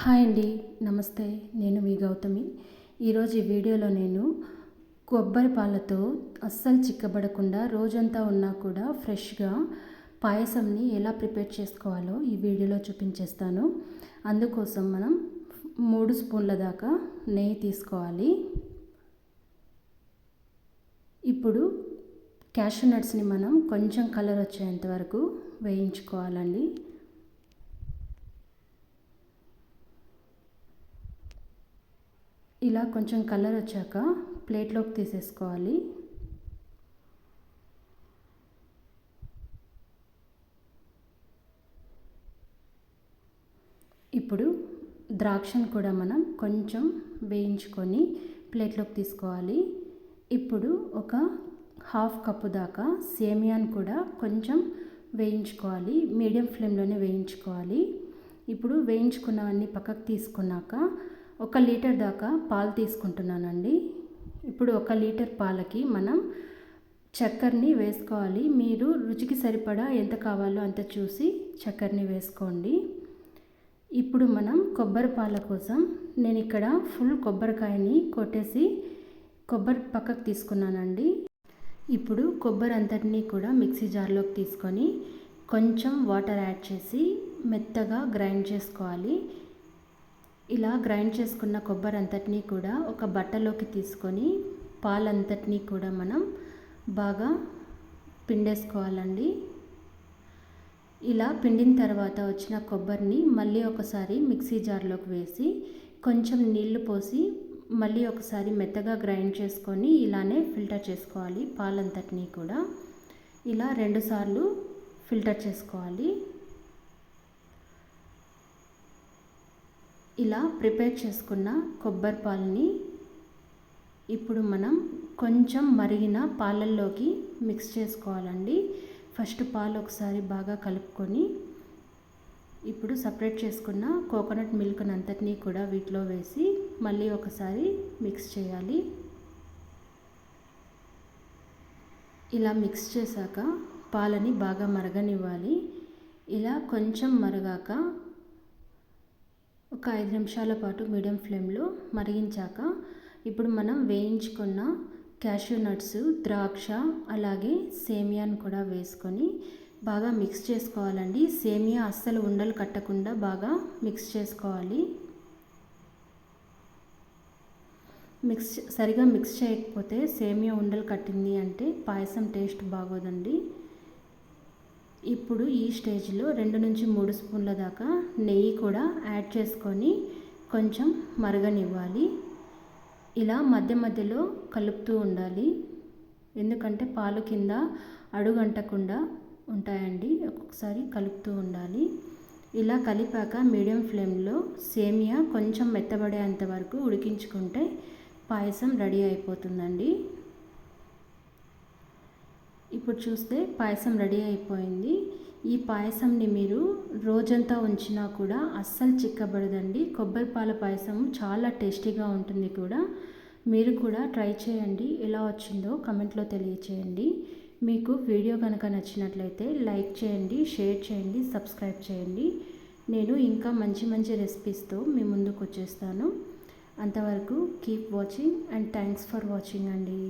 Hi అండి నమస్తే. నేను మీ గౌతమి. ఈరోజు ఈ వీడియోలో నేను కొబ్బరి పాలతో అస్సలు చిక్కబడకుండా రోజంతా ఉన్నా కూడా ఫ్రెష్గా పాయసంని ఎలా ప్రిపేర్ చేసుకోవాలో ఈ వీడియోలో చూపించేస్తాను. అందుకోసం మనం మూడు స్పూన్ల దాకా నెయ్యి తీసుకోవాలి. ఇప్పుడు క్యాషూ నట్స్ని మనం కొంచెం కలర్ వచ్చేంత వరకు వేయించుకోవాలండి. ఇలా కొంచెం కలర్ వచ్చాక ప్లేట్లోకి తీసేసుకోవాలి. ఇప్పుడు ద్రాక్షను కూడా మనం కొంచెం వేయించుకొని ప్లేట్లోకి తీసుకోవాలి. ఇప్పుడు ఒక హాఫ్ కప్పు దాకా సేమియాను కూడా కొంచెం వేయించుకోవాలి. మీడియం ఫ్లేమ్లోనే వేయించుకోవాలి. ఇప్పుడు వేయించుకున్నవన్నీ పక్కకు తీసుకున్నాక ఒక లీటర్ దాకా పాలు తీసుకుంటున్నానండి. ఇప్పుడు ఒక లీటర్ పాలకి మనం చక్కెరని వేసుకోవాలి. మీరు రుచికి సరిపడా ఎంత కావాలో అంత చూసి చక్కెరని వేసుకోండి. ఇప్పుడు మనం కొబ్బరి పాల కోసం నేను ఇక్కడ ఫుల్ కొబ్బరికాయని కొట్టేసి కొబ్బరి పక్కకు తీసుకున్నానండి. ఇప్పుడు కొబ్బరి అంతటినీ కూడా మిక్సీ జార్లోకి తీసుకొని కొంచెం వాటర్ యాడ్ చేసి మెత్తగా గ్రైండ్ చేసుకోవాలి. ఇలా గ్రైండ్ చేసుకున్న కొబ్బరి అంతటినీ కూడా ఒక బట్టలోకి తీసుకొని పాలంతటినీ కూడా మనం బాగా పిండేసుకోవాలండి. ఇలా పిండిన తర్వాత వచ్చిన కొబ్బరిని మళ్ళీ ఒకసారి మిక్సీ జార్లోకి వేసి కొంచెం నీళ్ళు పోసి మళ్ళీ ఒకసారి మెత్తగా గ్రైండ్ చేసుకొని ఇలానే ఫిల్టర్ చేసుకోవాలి పాలంతటినీ కూడా. ఇలా రెండుసార్లు ఫిల్టర్ చేసుకోవాలి. ఇలా ప్రిపేర్ చేసుకున్న కొబ్బరి పాలని ఇప్పుడు మనం కొంచెం మరిగిన పాలల్లోకి మిక్స్ చేసుకోవాలండి. ఫస్ట్ పాలు ఒకసారి బాగా కలుపుకొని ఇప్పుడు సపరేట్ చేసుకున్న కోకోనట్ మిల్క్ అంతటినీ కూడా వీటిలో వేసి మళ్ళీ ఒకసారి మిక్స్ చేయాలి. ఇలా మిక్స్ చేశాక పాలని బాగా మరగనివ్వాలి. ఇలా కొంచెం మరగాక ఒక ఐదు నిమిషాల పాటు మీడియం ఫ్లేమ్లో మరిగించాక ఇప్పుడు మనం వేయించుకున్న క్యాష్యూ నట్స్ ద్రాక్ష అలాగే సేమియాను కూడా వేసుకొని బాగా మిక్స్ చేసుకోవాలండి. సేమియా అస్సలు ఉండలు కట్టకుండా బాగా మిక్స్ చేసుకోవాలి. మిక్స్ సరిగా మిక్స్ చేయకపోతే సేమియా ఉండలు కట్టింది అంటే పాయసం టేస్ట్ బాగోదండి. ఇప్పుడు ఈ స్టేజ్లో రెండు నుంచి మూడు స్పూన్ల దాకా నెయ్యి కూడా యాడ్ చేసుకొని కొంచెం మరగనివ్వాలి. ఇలా మధ్య మధ్యలో కలుపుతూ ఉండాలి. ఎందుకంటే పాలు కింద అడుగంటకుండా ఉంటాయండి. ఒక్కొక్కసారి కలుపుతూ ఉండాలి. ఇలా కలిపాక మీడియం ఫ్లేమ్లో సేమియా కొంచెం మెత్తబడేంత వరకు ఉడికించుకుంటే పాయసం రెడీ అయిపోతుందండి. ఇప్పుడు చూస్తే పాయసం రెడీ అయిపోయింది. ఈ పాయసంని మీరు రోజంతా ఉంచినా కూడా అస్సలు చిక్కబడదండి. కొబ్బరి పాల పాయసం చాలా టేస్టీగా ఉంటుంది కూడా. మీరు కూడా ట్రై చేయండి. ఎలా వచ్చిందో కమెంట్లో తెలియచేయండి. మీకు వీడియో కనుక నచ్చినట్లయితే లైక్ చేయండి షేర్ చేయండి సబ్స్క్రైబ్ చేయండి. నేను ఇంకా మంచి మంచి రెసిపీస్తో మీ ముందుకు వచ్చేస్తాను. అంతవరకు keep watching and thanks for watching అండి.